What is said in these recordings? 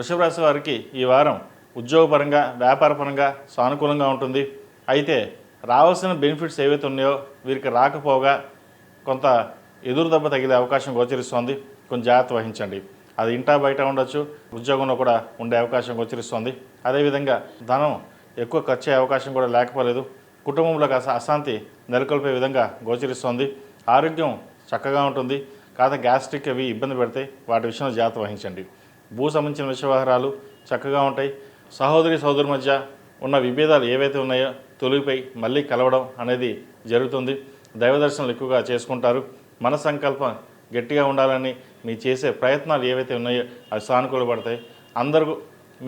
వృషభ రాశి వారికి ఈ వారం ఉద్యోగపరంగా వ్యాపారపరంగా సానుకూలంగా ఉంటుంది. అయితే రావాల్సిన బెనిఫిట్స్ ఏవైతే ఉన్నాయో వీరికి రాకపోగా కొంత ఎదురు దెబ్బ తగిలే అవకాశం గోచరిస్తోంది. కొంచెం జాగ్రత్త వహించండి. అది ఇంటా బయట ఉండొచ్చు ఉద్యోగంలో కూడా ఉండే అవకాశం గోచరిస్తోంది. అదేవిధంగా ధనం ఎక్కువ ఖర్చు అయ్యే అవకాశం కూడా లేకపోలేదు. కుటుంబంలో కాస్త అశాంతి నెలకొల్పే విధంగా గోచరిస్తోంది. ఆరోగ్యం చక్కగా ఉంటుంది. కాదు గ్యాస్ట్రిక్ అవి ఇబ్బంది పెడితే వాటి విషయంలో జాగ్రత్త వహించండి. భూ సంబంధించిన విషయ చక్కగా ఉంటాయి. సహోదరి సహోదరు మధ్య ఉన్న విభేదాలు ఏవైతే ఉన్నాయో తొలిగిపోయి మళ్ళీ కలవడం అనేది జరుగుతుంది. దైవ దర్శనాలు ఎక్కువగా చేసుకుంటారు. మన సంకల్పం గట్టిగా ఉండాలని మీ చేసే ప్రయత్నాలు ఏవైతే ఉన్నాయో అవి సానుకూలపడతాయి అందరూ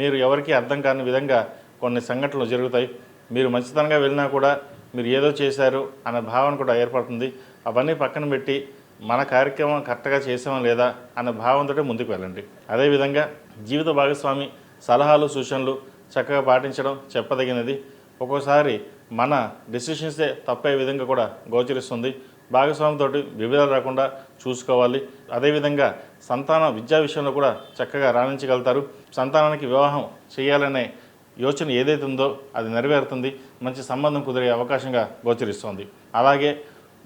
మీరు ఎవరికీ అర్థం కాని విధంగా కొన్ని సంఘటనలు జరుగుతాయి. మీరు మంచితనంగా వెళ్ళినా కూడా మీరు ఏదో చేశారు అనే భావన కూడా ఏర్పడుతుంది. అవన్నీ పక్కన పెట్టి మన కార్యక్రమం కరెక్ట్గా చేసామా లేదా అనే భావంతో ముందుకు వెళ్ళండి. అదేవిధంగా జీవిత భాగస్వామి సలహాలు సూచనలు చక్కగా పాటించడం చెప్పదగినది. ఒక్కోసారి మన డెసిషన్సే తప్పే విధంగా కూడా గోచరిస్తుంది. భాగస్వామితో విభేదాలు రాకుండా చూసుకోవాలి. అదేవిధంగా సంతాన విద్యా విషయంలో కూడా చక్కగా రాణించగలుగుతారు. సంతానానికి వివాహం చేయాలనే యోచన ఏదైతే ఉందో అది నెరవేరుతుంది. మంచి సంబంధం కుదిరే అవకాశంగా గోచరిస్తుంది. అలాగే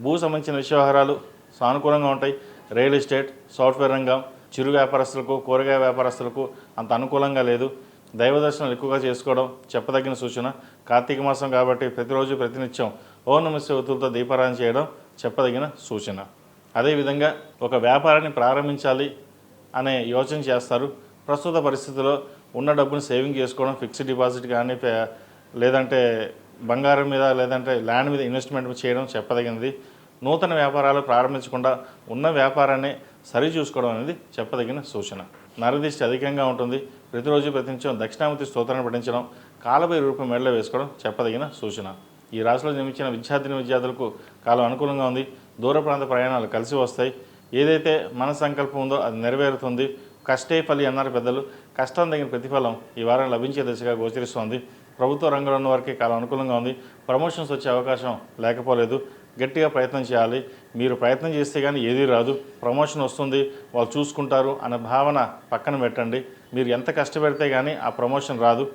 భూ సంబంధించిన విషయ వ్యవహారాలు సానుకూలంగా ఉంటాయి. రియల్ ఎస్టేట్ సాఫ్ట్వేర్ రంగం చిరు వ్యాపారస్తులకు కూరగాయ వ్యాపారస్తులకు అంత అనుకూలంగా లేదు. దైవ దర్శనాలు ఎక్కువగా చేసుకోవడం చెప్పదగిన సూచన. కార్తీక మాసం కాబట్టి ప్రతిరోజు ప్రతినిత్యం ఓ నమస్య ఒత్తులతో దీపారాధన చేయడం చెప్పదగిన సూచన. అదేవిధంగా ఒక వ్యాపారాన్ని ప్రారంభించాలి అనే యోచన చేస్తారు. ప్రస్తుత పరిస్థితిలో ఉన్న డబ్బును సేవింగ్ చేసుకోవడం ఫిక్స్డ్ డిపాజిట్ కానీ పే- లేదంటే బంగారం మీద లేదంటే ల్యాండ్ మీద ఇన్వెస్ట్మెంట్ చేయడం చెప్పదగినది. నూతన వ్యాపారాలు ప్రారంభించకుండా ఉన్న వ్యాపారాన్ని సరి చూసుకోవడం అనేది చెప్పదగిన సూచన. నరదిష్టి అధికంగా ఉంటుంది. ప్రతిరోజు ప్రతినిత్యం దక్షిణామూర్తి స్తోత్రాన్ని పఠించడం కాలపై రూపం మెడలో వేసుకోవడం చెప్పదగిన సూచన. ఈ రాశిలో జన్మించిన విద్యార్థిని విద్యార్థులకు కాలం అనుకూలంగా ఉంది. దూర ప్రాంత ప్రయాణాలు కలిసి వస్తాయి. ఏదైతే మన సంకల్పం ఉందో అది నెరవేరుతుంది. కష్టే ఫలి అన్నారు పెద్దలు. కష్టం తగిన ప్రతిఫలం ఈ వారం లభించే దిశగా గోచరిస్తోంది. ప్రభుత్వ రంగంలో ఉన్న వారికి కాలం అనుకూలంగా ఉంది. ప్రమోషన్స్ వచ్చే అవకాశం లేకపోలేదు. గట్టిగా ప్రయత్నం చేయాలి. మీరు ప్రయత్నం చేస్తే కానీ ఏదీ రాదు. ప్రమోషన్ వస్తుంది. వాళ్ళు చూసుకుంటారు అనే భావన పక్కన పెట్టండి. మీరు ఎంత కష్టపెడితే కానీ ఆ ప్రమోషన్ రాదు.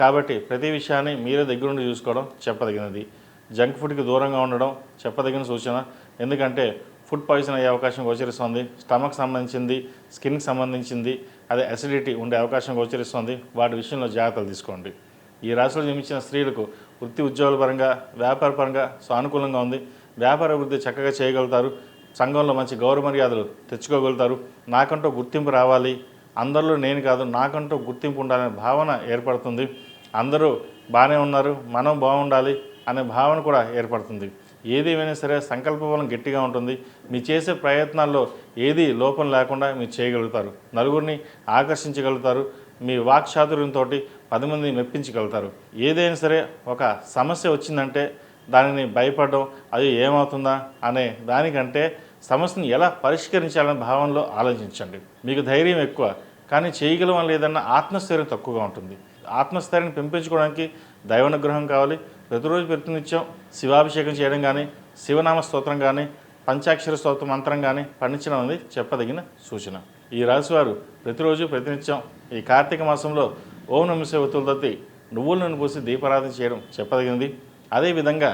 కాబట్టి ప్రతి విషయాన్ని మీరే దగ్గరుండి చూసుకోవడం చెప్పదగినది. జంక్ ఫుడ్కి దూరంగా ఉండడం చెప్పదగిన సూచన. ఎందుకంటే ఫుడ్ పాయిజన్ అయ్యే అవకాశం గోచరిస్తుంది. స్టమక్ సంబంధించింది స్కిన్కి సంబంధించింది అదే అసిడిటీ ఉండే అవకాశం గోచరిస్తుంది. వాటి విషయంలో జాగ్రత్తలు తీసుకోండి. ఈ రాశిలో జన్మించిన స్త్రీలకు వృత్తి ఉద్యోగాల పరంగా వ్యాపార పరంగా సానుకూలంగా ఉంది. వ్యాపార అభివృద్ధి చక్కగా చేయగలుగుతారు. సంఘంలో మంచి గౌరవ మర్యాదలు తెచ్చుకోగలుగుతారు. నాకంటూ గుర్తింపు రావాలి. అందరిలో నేను కాదు నాకంటూ గుర్తింపు ఉండాలనే భావన ఏర్పడుతుంది. అందరూ బాగానే ఉన్నారు మనం బాగుండాలి అనే భావన కూడా ఏర్పడుతుంది. ఏది సరే సంకల్ప బలం గట్టిగా ఉంటుంది. మీ చేసే ప్రయత్నాల్లో ఏది లోపం లేకుండా మీరు చేయగలుగుతారు. నలుగురిని ఆకర్షించగలుగుతారు. మీ వాక్చాతుర్యంతో పది మందిని మెప్పించగలుగుతారు. ఏదైనా సరే ఒక సమస్య వచ్చిందంటే దానిని భయపడడం అది ఏమవుతుందా అనే దానికంటే సమస్యను ఎలా పరిష్కరించాలనే భావనలో ఆలోచించండి. మీకు ధైర్యం ఎక్కువ కానీ చేయగలం లేదన్న ఆత్మస్థైర్యం తక్కువగా ఉంటుంది. ఆత్మస్థైర్యాన్ని పెంపించుకోవడానికి దైవానుగ్రహం కావాలి. ప్రతిరోజు ప్రతినిత్యం శివాభిషేకం చేయడం కానీ శివనామ స్తోత్రం కానీ పంచాక్షర స్తోత్ర మంత్రం కానీ పండించడం అనేది చెప్పదగిన సూచన. ఈ రాశివారు ప్రతిరోజు ప్రతినిత్యం ఈ కార్తీక మాసంలో ఓం నమశివ ఒత్తులతోటి నువ్వుల నూనె పోసి దీపారాధన చేయడం చెప్పదగినది. అదేవిధంగా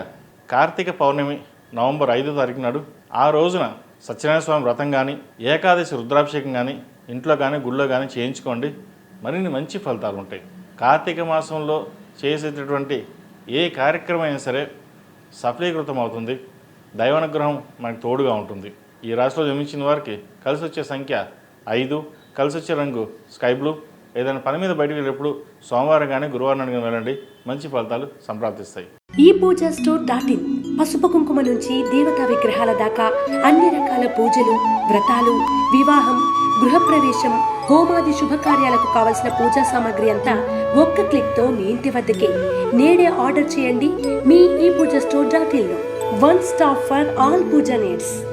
కార్తీక పౌర్ణమి నవంబర్ ఐదో తారీఖు నాడు ఆ రోజున సత్యనారాయణ స్వామి వ్రతం కానీ ఏకాదశి రుద్రాభిషేకం కానీ ఇంట్లో కానీ గుళ్ళో కానీ చేయించుకోండి. మరిన్ని మంచి ఫలితాలు ఉంటాయి. కార్తీక మాసంలో చేసేటటువంటి ఏ కార్యక్రమం అయినా సరే సఫలీకృతం అవుతుంది. దైవానుగ్రహం మనకు తోడుగా ఉంటుంది. ఈ రాశిలో జన్మించిన వారికి కలిసి వచ్చే సంఖ్య ఐదు. కలిసి వచ్చే రంగు స్కై బ్లూ. ఏదైనా పని మీద బయటకు వెళ్ళినప్పుడు సోమవారం కానీ గురువారం కానీ వెళ్ళండి. మంచి ఫలితాలు సంప్రాప్తిస్తాయి. ఈ పూజ స్టోర్ డాట్ ఇన్ పసుపు కుంకుమ నుంచి దేవతా విగ్రహాల దాకా అన్ని రకాల పూజలు వ్రతాలు వివాహం గృహప్రవేశం హోమాది శుభకార్యాలకు కావలసిన పూజా సామాగ్రి అంతా ఒక్క క్లిక్తో మీ ఇంటి వద్దకే. నేడే ఆర్డర్ చేయండి మీ ఈ పూజ store dot ఇన్లో one stop for all pooja needs.